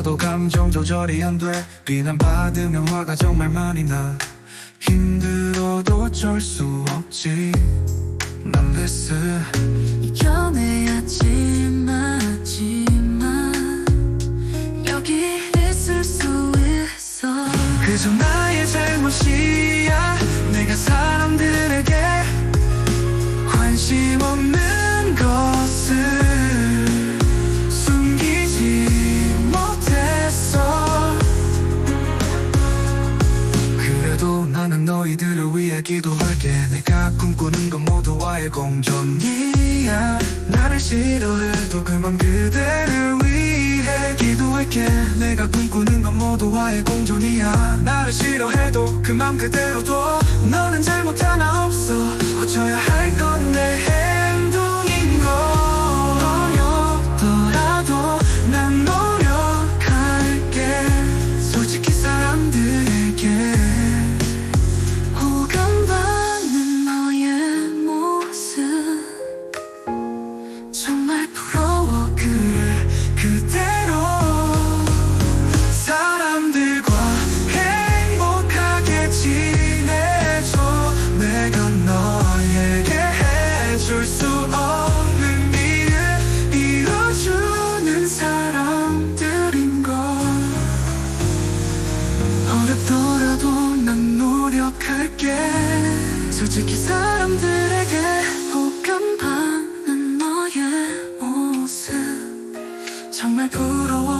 있어도 감정 조절이 안 돼. 비난받으면 화가 정말 많이 나. 힘들어도 어쩔 수 없지. 난 베스 이겨내야지만 하지만 여기 있을 수 있어. 그저 나의 잘못이 나는 너희들을 위해 기도할게. 내가 꿈꾸는 건 모두와의 공존이야. 나를 싫어해도 그만 그대를 위해 기도할게. 내가 꿈꾸는 건 모두와의 공존이야. 나를 싫어해도 그맘 그대로 둬 너는 잘못 하나 솔직히 사람들에게 호감 받는 너의 모습. 정말 부러워